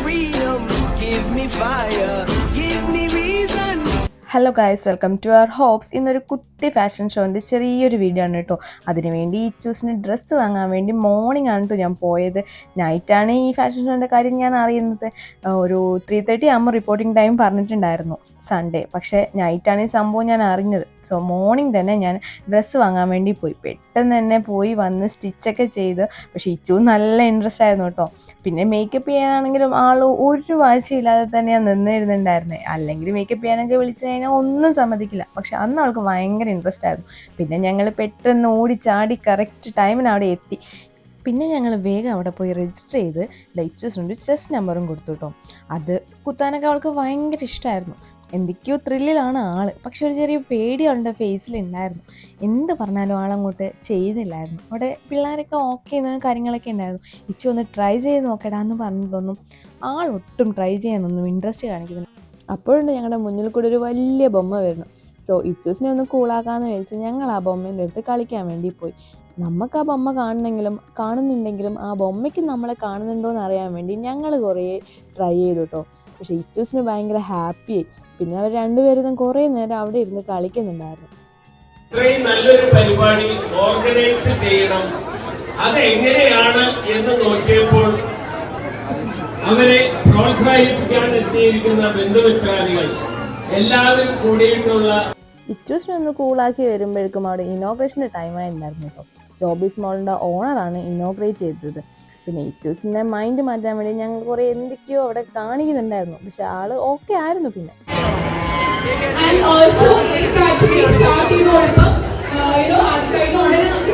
freedom, give me fire, give me reason. Hello guys welcome to our hopes ഇന്നൊരു കുട്ടി fashion ഷോന്റെ ചെറിയൊരു video ആണ് കേട്ടോ. അതിനുവേണ്ടി ഈ ചൂസിന് ഡ്രസ്സ് വാങ്ങാൻ വേണ്ടി മോർണിംഗ് ആണ് കേട്ടോ ഞാൻ പോയത്. നൈറ്റാണ് ഈ ഫാഷൻ ഷോന്റെ കാര്യം ഞാൻ അറിയുന്നത്. ഒരു ത്രീ തേർട്ടി ആകുമ്പോൾ റിപ്പോർട്ടിംഗ് ടൈം പറഞ്ഞിട്ടുണ്ടായിരുന്നു. സൺഡേ പക്ഷേ നൈറ്റാണ് ഈ സംഭവം ഞാൻ അറിഞ്ഞത്. സോ മോർണിംഗ് തന്നെ ഞാൻ ഡ്രസ്സ് വാങ്ങാൻ വേണ്ടി പോയി. പെട്ടെന്ന് തന്നെ പോയി വന്ന് സ്റ്റിച്ചൊക്കെ ചെയ്ത്. പക്ഷേ ഇച്ചു നല്ല ഇൻട്രസ്റ്റ് ആയിരുന്നു കേട്ടോ പിന്നെ മേക്കപ്പ് ചെയ്യാനാണെങ്കിലും ആൾ ഒരു വാശിയില്ലാതെ തന്നെയാണ് നിന്നിരുന്നുണ്ടായിരുന്നത് അല്ലെങ്കിൽ മേക്കപ്പ് ചെയ്യാനൊക്കെ വിളിച്ചു കഴിഞ്ഞാൽ ഒന്നും സമ്മതിക്കില്ല. പക്ഷെ അന്ന് അവൾക്ക് ഭയങ്കര ഇൻട്രസ്റ്റ് ആയിരുന്നു. പിന്നെ ഞങ്ങൾ പെട്ടെന്ന് ഓടി ചാടി കറക്റ്റ് ടൈമിന് അവിടെ എത്തി. പിന്നെ ഞങ്ങൾ വേഗം അവിടെ പോയി രജിസ്റ്റർ ചെയ്ത് ഉണ്ട് ചെസ് നമ്പറും കൊടുത്തു കേട്ടോ അത് കുത്താനൊക്കെ അവൾക്ക് ഭയങ്കര ഇഷ്ടമായിരുന്നു എന്തൊക്കെയോ ത്രില്ലിലാണ് ആൾ. പക്ഷെ ഒരു ചെറിയ പേടി അവളുടെ ഫേസിലുണ്ടായിരുന്നു. എന്ത് പറഞ്ഞാലും ആളങ്ങോട്ട് ചെയ്യുന്നില്ലായിരുന്നു. അവിടെ പിള്ളേരൊക്കെ ഓക്കെ ചെയ്യുന്ന കാര്യങ്ങളൊക്കെ ഉണ്ടായിരുന്നു. ഇച്ചി ഒന്ന് ട്രൈ ചെയ്ത് നോക്കടാ എന്ന് പറഞ്ഞിട്ടൊന്നും ആൾ ഒട്ടും ട്രൈ ചെയ്യാനൊന്നും ഇൻട്രസ്റ്റ് കാണിക്കുന്നു അപ്പോഴുണ്ട് ഞങ്ങളുടെ മുന്നിൽ കൂടി ഒരു വലിയ ബൊമ്മ വരുന്നു. സോ ഇച്ചൂസിനെ ഒന്ന് കൂളാക്കാന്ന് വെച്ച് ഞങ്ങൾ ആ ബൊമ്മേന്റെ അടുത്ത് കളിക്കാൻ വേണ്ടി പോയി. നമുക്ക് ആ ബൊമ്മ കാണണമെങ്കിലും കാണുന്നുണ്ടെങ്കിലും ആ ബൊമ്മയ്ക്ക് നമ്മളെ കാണുന്നുണ്ടോ എന്ന് അറിയാൻ വേണ്ടി ഞങ്ങൾ കുറേ ട്രൈ ചെയ്തു കേട്ടോ പക്ഷേ ഇച്ചൂസിന് ഭയങ്കര ഹാപ്പിയായി പിന്നെ അവർ രണ്ടുപേരും കുറേ നേരം അവിടെ ഇരുന്ന് കളിക്കുന്നുണ്ടായിരുന്നു. ഇത്രയും നല്ലൊരു പരിപാടി ഓർഗനൈസ് ചെയ്യണം. അത് എങ്ങനെയാണ് എന്ന് നോക്കിയപ്പോൾ അവരെ പ്രോത്സാഹിപ്പിക്കാൻ എത്തിയിരിക്കുന്ന ബന്ധുമിത്രാദികൾ എല്ലാവരും കൂടിയിട്ടുള്ള ഇച്ചൂസിനെ ഒന്ന് കൂളാക്കി വരുമ്പോഴേക്കും അവിടെ ഇനോഗ്രേഷന്റെ ടൈമായിട്ടുണ്ടായിരുന്നു കേട്ടോ. ജോബീസ് മോളിന്റെ ഓണറാണ് ഇനോഗ്രേറ്റ് ചെയ്തത്. പിന്നെ ഇച്ചൂസിന്റെ മൈൻഡ് മാറ്റാൻ വേണ്ടി ഞങ്ങൾ കുറേ എന്തൊക്കെയോ അവിടെ കാണിക്കുന്നുണ്ടായിരുന്നു. പക്ഷെ ആൾ ഓക്കെ ആയിരുന്നു പിന്നെ. ആൻഡ് ഓൾസോ സ്റ്റാർട്ട് ചെയ്തോടൊപ്പം യുനോ അത് കഴിഞ്ഞ ഉടനെ നമുക്ക്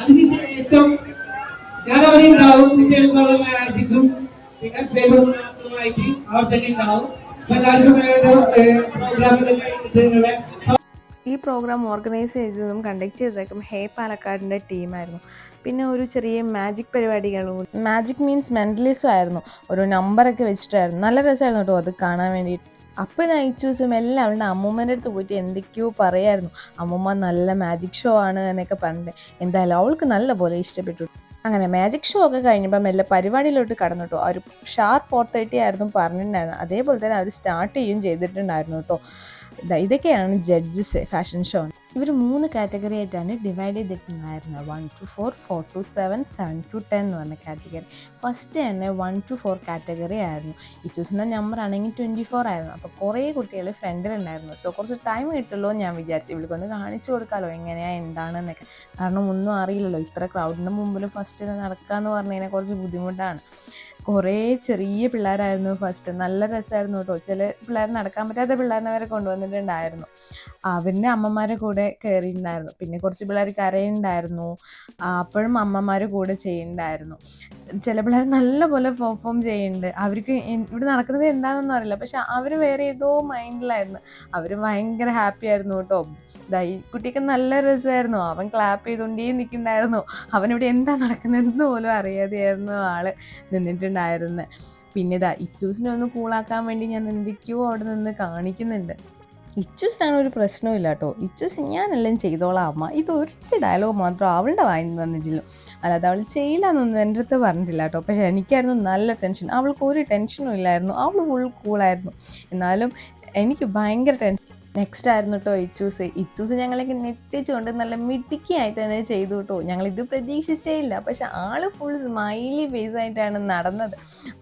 അതിനുശേഷം ഞാൻ അവിടെ ഉണ്ടാവും പിന്നെ മാജിക്കും പിന്നെ അവിടെ തന്നെ ഉണ്ടാവും. ഈ പ്രോഗ്രാം ഓർഗനൈസ് ചെയ്തതും കണ്ടക്ട് ചെയ്തതും ഹേ പാലക്കാടിന്റെ ടീമായിരുന്നു പിന്നെ ഒരു ചെറിയ മാജിക് പരിപാടികളും മാജിക് മീൻസ് മെന്റലിസം ആയിരുന്നു. ഒരു നമ്പറൊക്കെ വെച്ചിട്ടായിരുന്നു. നല്ല രസമായിരുന്നു കേട്ടോ അത് കാണാൻ വേണ്ടിയിട്ട്. അപ്പോൾ ഞാൻ ഇച്ചൂസും എല്ലാം അവളുടെ അമ്മൂമ്മേന്റെ അടുത്ത് പോയിട്ട് എന്തൊക്കെയോ പറയായിരുന്നു. അമ്മൂമ്മ നല്ല മാജിക് ഷോ ആണ് എന്നൊക്കെ പറഞ്ഞിട്ട്. എന്തായാലും അവൾക്ക് നല്ല പോലെ ഇഷ്ടപ്പെട്ടു. അങ്ങനെ മാജിക് ഷോ ഒക്കെ കഴിഞ്ഞപ്പോൾ മെല്ലെ പരിപാടിയിലോട്ട് കടന്നു കേട്ടോ. ഒരു ഷാർപ്പ് ഫോർ തേർട്ടി ആയിരുന്നു പറഞ്ഞിട്ടുണ്ടായിരുന്നു അതേപോലെ തന്നെ അവർ സ്റ്റാർട്ട് ചെയ്യും ചെയ്തിട്ടുണ്ടായിരുന്നു കേട്ടോ. ഇതൊക്കെയാണ് ജഡ്ജസ് ഫാഷൻ ഷോ ഇവർ മൂന്ന് കാറ്റഗറി ആയിട്ടാണ് ഡിവൈഡ് ചെയ്തിട്ടുണ്ടായിരുന്നത്. One two four four two seven seven two ten എന്ന് പറഞ്ഞ കാറ്റഗറി ഫസ്റ്റ് തന്നെ വൺ ടു ഫോർ കാറ്റഗറി ആയിരുന്നു. ഈ ചൂസിന്റെ നമ്പർ ആണെങ്കിൽ ട്വന്റി ഫോർ ആയിരുന്നു. അപ്പോൾ കുറേ കുട്ടികൾ ഫ്രണ്ടിലുണ്ടായിരുന്നു സോ കുറച്ച് ടൈം കിട്ടുമല്ലോ ഞാൻ വിചാരിച്ചു. ഇവൾക്കൊന്ന് കാണിച്ചു കൊടുക്കാമല്ലോ എങ്ങനെയാണ് എന്താണെന്നൊക്കെ. കാരണം ഒന്നും അറിയില്ലല്ലോ. ഇത്ര ക്രൗഡിന്റെ മുമ്പിൽ ഫസ്റ്റ് നടക്കുക എന്ന് പറഞ്ഞു കഴിഞ്ഞാൽ കുറച്ച് ബുദ്ധിമുട്ടാണ്. കുറേ ചെറിയ പിള്ളേരായിരുന്നു ഫസ്റ്റ് നല്ല രസമായിരുന്നു കേട്ടോ. ചില പിള്ളേർ നടക്കാൻ പറ്റാത്ത പിള്ളേരിനെ വരെ കൊണ്ടുവന്നിട്ടുണ്ടായിരുന്നു. അവരുടെ അമ്മമാരെ കൂടെ കയറിയിട്ടുണ്ടായിരുന്നു. പിന്നെ കുറച്ച് പിള്ളേർ കരയുണ്ടായിരുന്നു അപ്പോഴും അമ്മമാർ കൂടെ ചെയ്യുന്നുണ്ടായിരുന്നു. ചില പിള്ളേർ നല്ലപോലെ പെർഫോം ചെയ്യുന്നുണ്ട്. അവർക്ക് ഇവിടെ നടക്കുന്നത് എന്താണെന്നൊന്നും അറിയില്ല. പക്ഷെ അവർ വേറെ ഏതോ മൈൻഡിലായിരുന്നു. അവർ ഭയങ്കര ഹാപ്പി ആയിരുന്നു കേട്ടോ. ഈ കുട്ടിക്ക് നല്ല രസമായിരുന്നു. അവൻ ക്ലാപ്പ് ചെയ്തുകൊണ്ടേ നിൽക്കുന്നുണ്ടായിരുന്നു. അവനിവിടെ എന്താ നടക്കുന്നതെന്ന് പോലും അറിയാതെയായിരുന്നു ആൾ നിന്നിട്ടുണ്ടായിരുന്നത് പിന്നെ ഇതാ ഇച്ചൂസിനെ ഒന്ന് കൂളാക്കാൻ വേണ്ടി ഞാൻ എന്തൊക്കെയോ അവിടെ നിന്ന് കാണിക്കുന്നുണ്ട്. ഇച്ചൂസിനാണ് ഒരു പ്രശ്നമില്ല കേട്ടോ. ഇച്ചൂസ് ഞാനെല്ലാം ചെയ്തോളാം അമ്മ. ഇത് ഒറ്റ ഡയലോഗ് മാത്രം അവളുടെ വായിൽ നിന്ന് വന്നിട്ടില്ല. അല്ലാതെ അവൾ ചെയ്യില്ല എന്നൊന്നും എന്റെ അടുത്ത് പറഞ്ഞിട്ടില്ല കേട്ടോ. പക്ഷേ എനിക്കായിരുന്നു നല്ല ടെൻഷൻ അവൾക്ക് ഒരു ടെൻഷനും ഇല്ലായിരുന്നു. അവൾ ഫുൾ കൂളായിരുന്നു എന്നാലും എനിക്ക് ഭയങ്കര ടെൻഷൻ നെക്സ്റ്റ് ആയിരുന്നു കേട്ടോ ഇച്ചൂസ് ഇച്ചൂസ് ഞങ്ങളൊക്കെ നെറ്റിച്ചുകൊണ്ട് നല്ല മിടുക്കിയായി തന്നെ ചെയ്തു കേട്ടോ ഞങ്ങളിത് പ്രതീക്ഷിച്ചേ ഇല്ല. പക്ഷെ ആൾ ഫുൾ സ്മൈലി ഫേസ് ആയിട്ടാണ് നടന്നത്.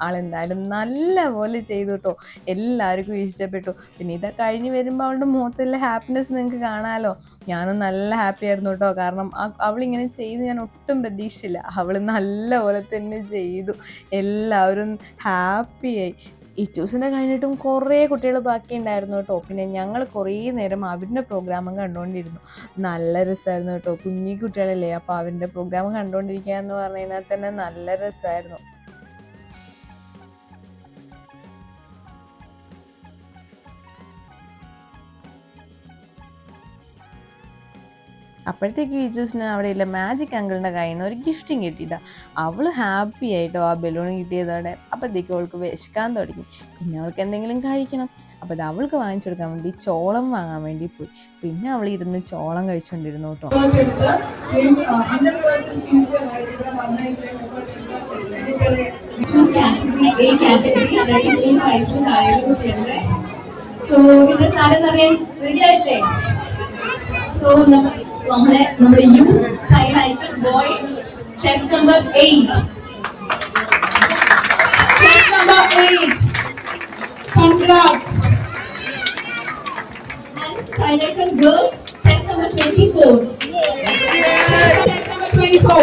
ആളെന്തായാലും നല്ല പോലെ ചെയ്തു കേട്ടോ എല്ലാവർക്കും ഇഷ്ടപ്പെട്ടു. പിന്നെ ഇതൊക്കെ കഴിഞ്ഞ് വരുമ്പോൾ അവളുടെ മുഖത്തുള്ള ഹാപ്പിനെസ് നിങ്ങൾക്ക് കാണാമല്ലോ ഞാനും നല്ല ഹാപ്പി ആയിരുന്നു കേട്ടോ കാരണം അവളിങ്ങനെ ചെയ്ത് ഞാൻ ഒട്ടും പ്രതീക്ഷിച്ചില്ല. അവൾ നല്ല പോലെ തന്നെ ചെയ്തു. എല്ലാവരും ഹാപ്പിയായി ട്യൂഷന്റെ കഴിഞ്ഞിട്ടും കുറേ കുട്ടികൾ ബാക്കി ഉണ്ടായിരുന്നു കേട്ടോ. പിന്നെ ഞങ്ങൾ കുറേ നേരം അവരുടെ പ്രോഗ്രാമും കണ്ടുകൊണ്ടിരുന്നു നല്ല രസമായിരുന്നു കേട്ടോ. കുഞ്ഞി കുട്ടികളല്ലേ? അപ്പോൾ അവരുടെ പ്രോഗ്രാം കണ്ടുകൊണ്ടിരിക്കുക എന്ന് പറഞ്ഞു കഴിഞ്ഞാൽ തന്നെ നല്ല രസമായിരുന്നു അപ്പോഴത്തേക്ക് ഈ ജ്യൂസിന് ഇല്ല മാജിക് അങ്കിളിന്റെ കയ്യിൽ നിന്ന് ഒരു ഗിഫ്റ്റും കിട്ടിയിട്ടാണ് അവൾ ഹാപ്പി ആയിട്ടോ ആ ബലൂൺ കിട്ടിയതോടെ. അപ്പോഴത്തേക്ക് അവൾക്ക് വിശക്കാൻ തുടങ്ങി. പിന്നെ അവൾക്ക് എന്തെങ്കിലും കഴിക്കണം. അപ്പോൾ അത് അവൾക്ക് വാങ്ങിച്ചു കൊടുക്കാൻ വേണ്ടി ചോളം വാങ്ങാൻ വേണ്ടി പോയി. പിന്നെ അവൾ ഇരുന്ന് ചോളം കഴിച്ചുകൊണ്ടിരുന്നു കേട്ടോ. സോ സാരം അറിയാൻ റെഡി ആയില്ലേ സോ സോ നമ്മുടെ നമ്മുടെ you style icon boy chess number eight chess number eight congrats and style icon girl. Chess number 24 chess number 24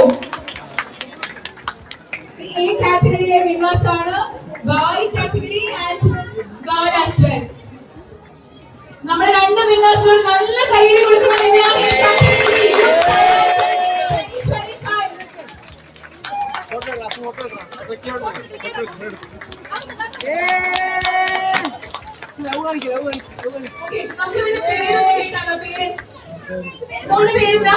A കാറ്റഗറിയിലെ വിന്നേഴ്സ് ആണ് boy category and girl as well നമ്മൾ രണ്ട് വിന്നേഴ്സിനോട് നല്ല കൈയ്യടി കൊടുക്കണം മോളുടെ പേരെന്താ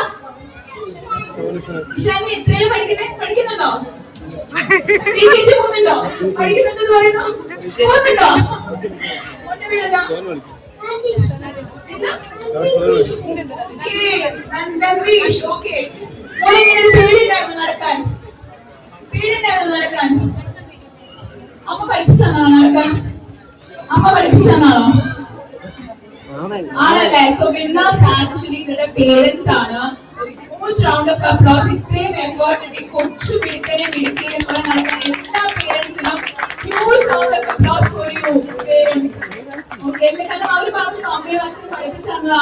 ഷാനി എത്രയിലും പഠിക്കുന്നേ പഠിക്കുന്നുണ്ടോ പോകുന്നുണ്ടോ പഠിക്കുന്നുണ്ടെന്ന് പറയുന്നു പോകുന്നുണ്ടോ മോന്റെ പേരെന്താ എന്താ? ഏയ്, പേടിയുണ്ടായിരുന്നു നടക്കാൻ അമ്മ പഠിപ്പിച്ചാണോ നടക്കാൻ അമ്മ പഠിപ്പിച്ചാണോ ആണല്ലേ? സോ വിന്നേഴ്സ് ആക്ച്വലി ഇവരുടെ പേരൻസ് ആണ്. ഹ്യൂജ് റൗണ്ട് ഓഫ് അപ്ലോസ് ഇത്രയും എഫേർട്ട് ഇട്ട് കൊച്ചു മിടുക്കനെ മിടുക്കനെ പോലെ നടക്കുന്ന എല്ലാ പേരൻസിനും huge round of applause for you parents okay കാരണം അവർ പറഞ്ഞു അമ്മയും അച്ഛനും പഠിപ്പിച്ചു തന്ന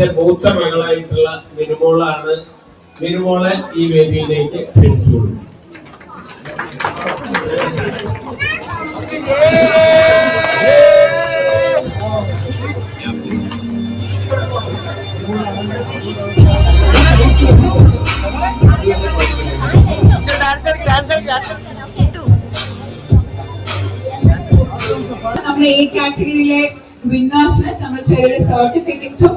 എന്റെ മൂത്ത മകളായിട്ടുള്ള മിനുമോളാണ് മിനുമോളെ ഈ വേദിയിലേക്ക് ക്ഷണിച്ചുകൊള്ളു നമ്മുടെ ഈ കാറ്റഗറിയിലെ വിന്നേഴ്സിന് നമ്മൾ ചെറിയൊരു സർട്ടിഫിക്കറ്റും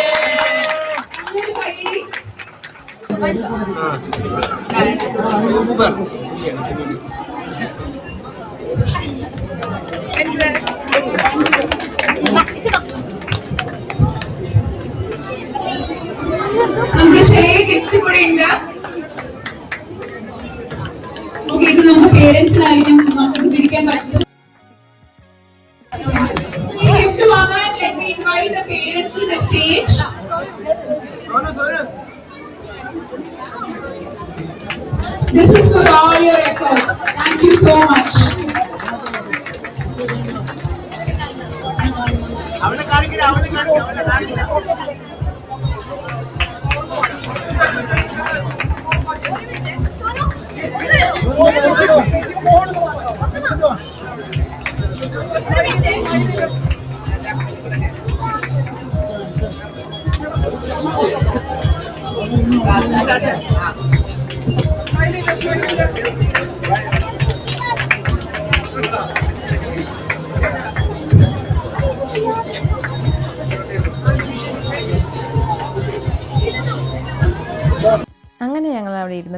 നമുക്ക് ചെറിയ ഗിഫ്റ്റ് കൂടെ ഉണ്ട് ഓക്കെ ഇത് നമുക്ക് പേരൻസിനായിരിക്കും മക്കൾക്ക് പിടിക്കാൻ പറ്റും This is for all your efforts. Thank you so much. Gracias.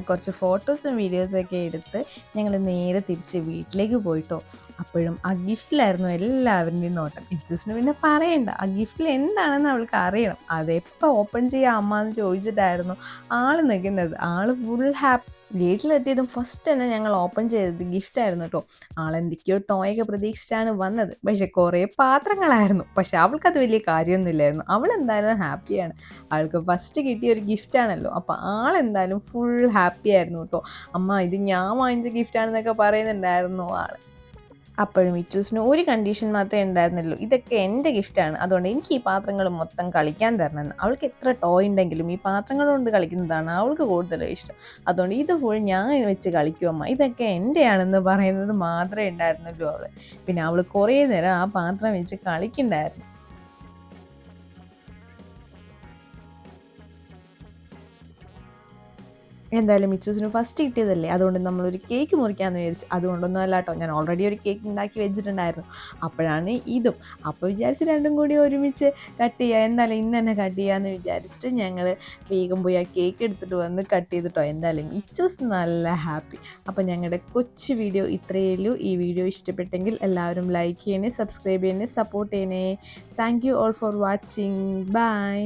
കുറച്ച് ഫോട്ടോസും ഒക്കെ എടുത്ത് ഞങ്ങൾ നേരെ തിരിച്ച് വീട്ടിലേക്ക് പോയിട്ടോ. അപ്പോഴും ആ ഗിഫ്റ്റിലായിരുന്നു എല്ലാവരുടെയും നോട്ടം. ഇച്ചൂസിന് പിന്നെ പറയണ്ട ആ ഗിഫ്റ്റിൽ എന്താണെന്ന് അവൾക്ക് അറിയണം. അതെപ്പോൾ ഓപ്പൺ ചെയ്യാം അമ്മ എന്ന് ചോദിച്ചിട്ടായിരുന്നു ആൾ നിൽക്കുന്നത് ആൾ ഫുൾ ഹാപ്പി വീട്ടിലെത്തിയതും ഫസ്റ്റ് തന്നെ ഞങ്ങൾ ഓപ്പൺ ചെയ്തത് ഗിഫ്റ്റ് ആയിരുന്നു കേട്ടോ ആളെന്തൊക്കെയോ ടോയൊക്കെ പ്രതീക്ഷിച്ചാണ് വന്നത്. പക്ഷെ കുറേ പാത്രങ്ങളായിരുന്നു. പക്ഷെ അവൾക്കത് വലിയ കാര്യമൊന്നുമില്ലായിരുന്നു. അവൾ എന്തായാലും ഹാപ്പിയാണ് അവൾക്ക് ഫസ്റ്റ് കിട്ടിയ ഒരു ഗിഫ്റ്റ് ആണല്ലോ. അപ്പോൾ ആളെന്തായാലും ഫുൾ ഹാപ്പി ആയിരുന്നു കേട്ടോ അമ്മ ഇത് ഞാൻ വാങ്ങിച്ച ഗിഫ്റ്റ് ആണെന്നൊക്കെ പറയുന്നുണ്ടായിരുന്നു ആൾ അപ്പോഴും ഇച്ചൂസിന് ഒരു കണ്ടീഷൻ മാത്രമേ ഉണ്ടായിരുന്നുള്ളൂ. ഇതൊക്കെ എന്റെ ഗിഫ്റ്റാണ് അതുകൊണ്ട് എനിക്ക് ഈ പാത്രങ്ങൾ മൊത്തം കളിക്കാൻ തരണമെന്ന് അവൾക്ക് എത്ര ടോയ് ഉണ്ടെങ്കിലും ഈ പാത്രങ്ങൾ കൊണ്ട് കളിക്കുന്നതാണ് അവൾക്ക് കൂടുതൽ ഇഷ്ടം. അതുകൊണ്ട് ഇത് ഫുൾ ഞാൻ വെച്ച് കളിക്കുമമ്മ ഇതൊക്കെ എന്റെയാണെന്ന് പറയുന്നത് മാത്രമേ ഉണ്ടായിരുന്നുള്ളൂ അവൾ. പിന്നെ അവൾ കുറേ നേരം ആ പാത്രം വെച്ച് കളിക്കണ്ടായിരുന്നു. എന്തായാലും മിച്ചൂസിന് ഫസ്റ്റ് കിട്ടിയതല്ലേ? അതുകൊണ്ട് നമ്മളൊരു കേക്ക് മുറിക്കാമെന്ന് വിചാരിച്ചു അതുകൊണ്ടൊന്നും അല്ല കേട്ടോ ഞാൻ ഓൾറെഡി ഒരു കേക്ക് ഉണ്ടാക്കി വെച്ചിട്ടുണ്ടായിരുന്നു. അപ്പോഴാണ് ഇതും. അപ്പോൾ വിചാരിച്ച് രണ്ടും കൂടി ഒരുമിച്ച് കട്ട് ചെയ്യുക എന്തായാലും ഇന്ന് തന്നെ കട്ട് ചെയ്യാമെന്ന് വിചാരിച്ചിട്ട് ഞങ്ങൾ വേഗം പോയി ആ കേക്ക് എടുത്തിട്ട് വന്ന് കട്ട് ചെയ്തിട്ടോ. എന്തായാലും മിച്ചൂസ് നല്ല ഹാപ്പി അപ്പോൾ ഞങ്ങളുടെ കൊച്ചു വീഡിയോ ഇത്രയേ ഉള്ളൂ. ഈ വീഡിയോ ഇഷ്ടപ്പെട്ടെങ്കിൽ എല്ലാവരും ലൈക്ക് ചെയ്യണേ സബ്സ്ക്രൈബ് ചെയ്യണേ സപ്പോർട്ട് ചെയ്യണേ. Thank you all for watching bye